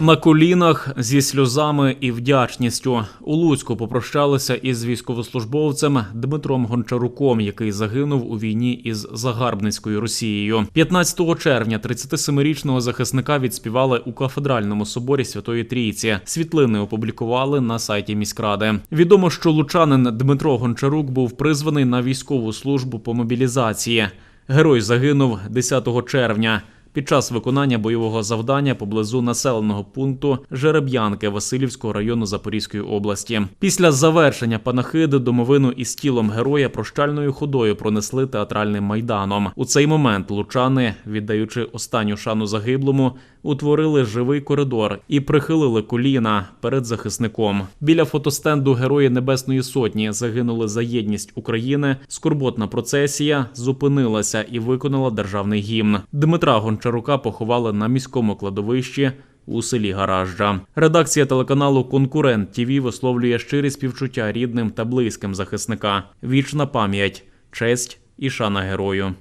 На колінах зі сльозами і вдячністю у Луцьку попрощалися із військовослужбовцем Дмитром Гончаруком, який загинув у війні із загарбницькою Росією. 15 червня 37-річного захисника відспівали у кафедральному соборі Святої Трійці. Світлини опублікували на сайті міськради. Відомо, що лучанин Дмитро Гончарук був призваний на військову службу по мобілізації. Герой загинув 10 червня. Під час виконання бойового завдання поблизу населеного пункту Жереб'янки Васильівського району Запорізької області. Після завершення панахиди домовину із тілом героя прощальною ходою пронесли театральним майданом. У цей момент лучани, віддаючи останню шану загиблому, утворили живий коридор і прихилили коліна перед захисником. Біля фотостенду Герої Небесної Сотні загинули за єдність України. Скорботна процесія зупинилася і виконала державний гімн. Дмитра Гончарука поховали на міському кладовищі. У селі Гаражджа редакція телеканалу Конкурент ТІВІ висловлює щирі співчуття рідним та близьким захисника. Вічна пам'ять, честь і шана герою.